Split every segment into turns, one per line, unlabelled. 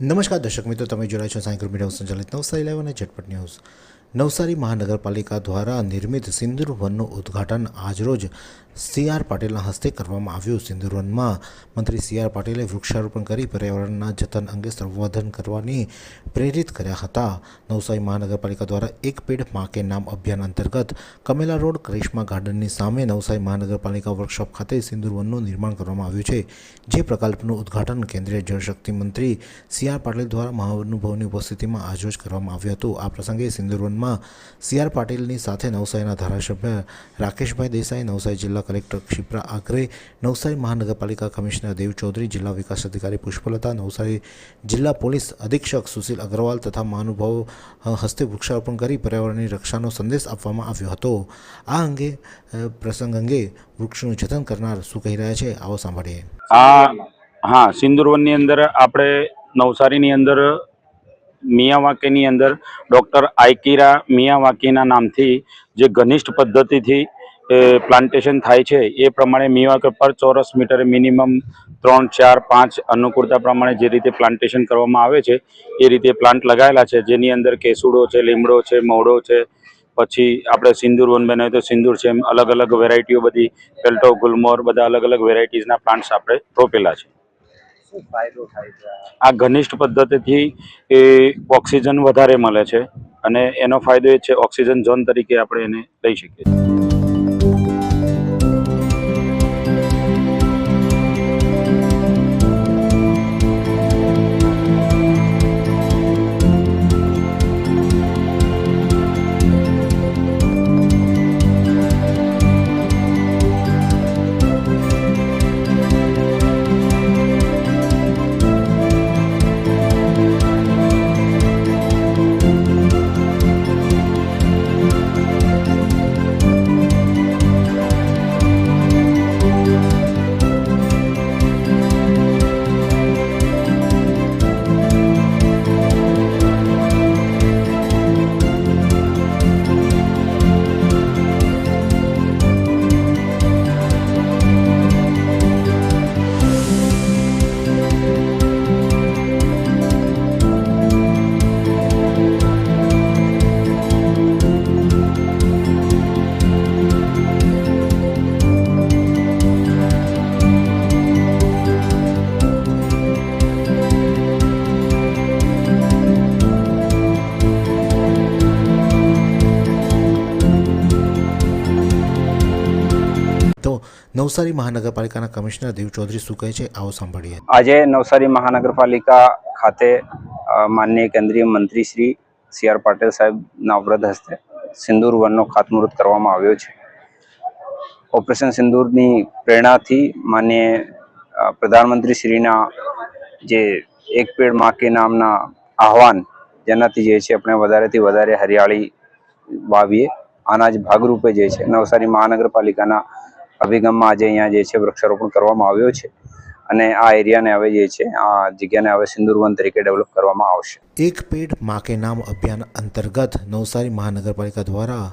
નમસ્કાર દર્શક મિત્રો, તમે જોડાય છો સાયકલ મીડિયા સંચાલિત નવસારી લાઈવ અને ઝટપટ ન્યૂઝ. નવસારી મહાનગરપાલિકા દ્વારા નિર્મિત સિંદૂર વનનું ઉદ્ઘાટન આજરોજ સી આર પાટીલના હસ્તે કરવામાં આવ્યું સિંધુરવનમાં મંત્રી સી આર પાટીલે વૃક્ષારોપણ કરી પર્યાવરણના જતન અંગે સંવર્ધન કરવાની પ્રેરિત કર્યા હતા. નવસારી મહાનગરપાલિકા દ્વારા એક પેડ માકે નામ અભિયાન અંતર્ગત કમેલા રોડ કરિશ્મા ગાર્ડનની સામે નવસારી મહાનગરપાલિકા વર્કશોપ ખાતે સિંદુરવનનું નિર્માણ કરવામાં આવ્યું છે. જે પ્રકલ્પનું ઉદ્ઘાટન કેન્દ્રીય જળશક્તિ મંત્રી સી આર પાટીલ દ્વારા મહાનુભાવની ઉપસ્થિતિમાં આજરોજ કરવામાં આવ્યું હતું. આ પ્રસંગે સિંદુરવનમાં સી આર પાટીલની સાથે નવસારીના ધારાસભ્ય રાકેશભાઈ દેસાઈ, નવસારી જિલ્લા કલેક્ટર ક્ષિપ્રા આકરે, નવસારી મહાનગરપાલિકા કમિશનર દેવ ચૌધરી, જિલ્લા વિકાસ અધિકારી પુષ્પલતા, નવસારી જિલ્લા પોલીસ અધિક્ષક સુશીલ અગ્રવાલ તથા મહાનુભાવો હસ્તે વૃક્ષારોપણ કરી પર્યાવરણની રક્ષાનો સંદેશ આપવામાં આવ્યો હતો. આ અંગે પ્રસંગ અંગે વૃક્ષનું જતન કરનાર શું કહી રહ્યા છે, આવો સાંભળીએ.
આ, હા, સિંદુરવનની અંદર આપણે નવસારીની અંદર, મિયાવાકીની અંદર ડૉક્ટર આયકીરા મિયાવાકીના નામથી જે ઘનિષ્ઠ પદ્ધતિથી પ્લાન્ટેશન થાય છે એ પ્રમાણે મિયાવાકી પર ચોરસ મીટરે મિનિમમ ત્રણ ચાર પાંચ અનુકૂળતા પ્રમાણે જે રીતે પ્લાન્ટેશન કરવામાં આવે છે એ રીતે પ્લાન્ટ લગાવેલા છે. જેની અંદર કેસુડો છે લીમડો છે મોડો છે પછી આપણે સિંદૂર વન બનાવ્યું તો સિંદૂર છે એમ અલગ અલગ વેરાયટીઓ બધી પેલ્ટો ગુલમોર બધા અલગ અલગ વેરાયટીઝના પ્લાન્ટ્સ આપણે રોપેલા છે?
આ
ઘનિષ્ઠ પદ્ધતિથી એ ઓક્સિજન વધારે મળે છે અને એનો ફાયદો એ છે ઓક્સિજન ઝોન તરીકે આપણે એને લઈ શકીએ છીએ.
નવસારી મહાનગરપાલિકાના કમિશનર દેવ ચૌધરી શું કહે છે, આવો સાંભળીએ.
આજે નવસારી મહાનગરપાલિકા ખાતે માનનીય કેન્દ્રીય મંત્રી શ્રી સી આર પાટીલ સાહેબના વ્રત હસ્તે સિંદૂર વનનો ખાતમુહૂર્ત કરવામાં આવ્યો છે. ઓપરેશન સિંદૂરની પ્રેરણાથી માન્ય પ્રધાનમંત્રી શ્રીના જે એક પેડમાં કે નામના આહવાન, જેનાથી જે છે આપણે વધારેથી વધારે હરિયાળી વાવીએ. આના જ ભાગરૂપે જે છે નવસારી મહાનગરપાલિકાના અભિગમમાં આજે અહીંયા જે છે વૃક્ષારોપણ કરવામાં આવ્યો છે અને આ એરિયાને હવે જે છે, આ જગ્યાને હવે સિંદુરવન તરીકે ડેવલપ કરવામાં આવશે.
એક પેડમાં નામ અભિયાન અંતર્ગત નવસારી મહાનગરપાલિકા દ્વારા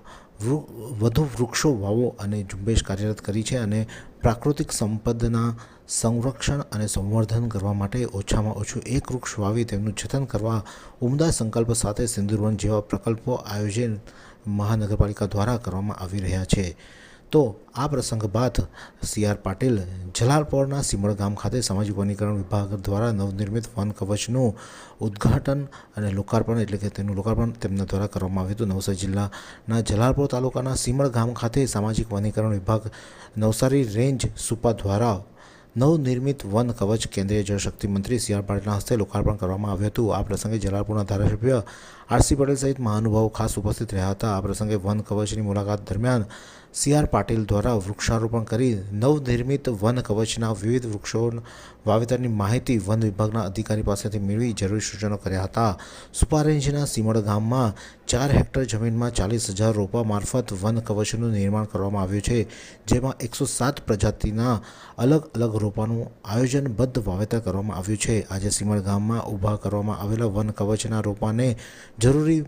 વધુ વૃક્ષો વાવો અને ઝુંબેશ કાર્યરત કરી છે અને પ્રાકૃતિક સંપદના સંરક્ષણ અને સંવર્ધન કરવા માટે ઓછામાં ઓછું એક વૃક્ષ વાવી તેમનું જતન કરવા ઉમદા સંકલ્પ સાથે સિંદુરવન જેવા પ્રકલ્પો આયોજન મહાનગરપાલિકા દ્વારા કરવામાં આવી રહ્યા છે. તો આ પ્રસંગ બાદ સી આર પાટીલ જલાલપોરના સિમળ ગામ ખાતે સામાજિક વનીકરણ વિભાગ દ્વારા નવનિર્મિત વન કવચનું ઉદ્ઘાટન અને લોકાર્પણ એટલે કે તેનું લોકાર્પણ તેમના દ્વારા કરવામાં આવ્યું હતું. નવસારી જિલ્લાના જલાલપોર તાલુકાના સિમળ ગામ ખાતે સામાજિક વનીકરણ વિભાગ નવસારી રેન્જ સુપા દ્વારા નવનિર્મિત વન કવચ કેન્દ્રીય જળશક્તિ મંત્રી સી આર પાટીલના હસ્તે લોકાર્પણ કરવામાં આવ્યું હતું. આ પ્રસંગે જલાલપુરના ધારાસભ્ય આરસી પટેલ સહિત મહાનુભાવો ખાસ ઉપસ્થિત રહ્યા હતા. આ પ્રસંગે વન કવચની મુલાકાત દરમિયાન સી આર પાટીલ દ્વારા વૃક્ષારોપણ કરી નવનિર્મિત વન કવચના વિવિધ વૃક્ષો વાવેતરની માહિતી વન વિભાગના અધિકારી પાસેથી મેળવી જરૂરી સૂચનો કર્યા હતા. સુપારેન્જના સીમડ ગામમાં ચાર હેક્ટર જમીનમાં ચાલીસ હજાર રોપા મારફત વન કવચનું નિર્માણ કરવામાં આવ્યું છે, જેમાં એકસો સાત પ્રજાતિના અલગ અલગ રોપાનું આયોજનબદ્ધ વાવેતર કરવામાં આવ્યું છે. આજે સીમડ ગામમાં ઊભા કરવામાં આવેલા વન કવચના રોપાને જરૂરી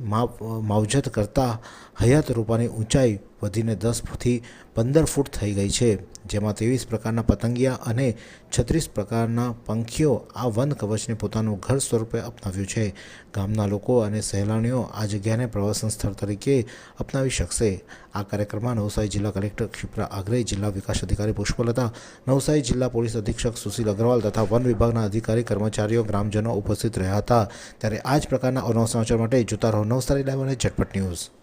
માવજત કરતાં હયાત રોપાની ઊંચાઈ વધીને દસથી પંદર ફૂટ થઈ ગઈ છે, જેમાં ત્રેવીસ પ્રકારના પતંગિયા અને છત્રીસ પ્રકારના પંખીઓ આ વન કવચને પોતાનું ઘર સ્વરૂપે અપનાવ્યું છે. ગામના લોકો અને સહેલાણીઓ આ જગ્યાને પ્રવાસન સ્થળ તરીકે અપનાવી શકશે. આ કાર્યક્રમમાં નવસારી જિલ્લા કલેક્ટર ક્ષિપ્રા આગ્રહી જિલ્લા વિકાસ અધિકારી પુષ્પલતા, નવસારી જિલ્લા પોલીસ અધિક્ષક સુશીલ અગ્રવાલ તથા વન વિભાગના અધિકારી, કર્મચારીઓ, ગ્રામજનો ઉપસ્થિત રહ્યા હતા. ત્યારે આ જ પ્રકારના સમાચાર માટે જોતા રહો નવસારી લાઈવ અને ઝટપટ ન્યૂઝ.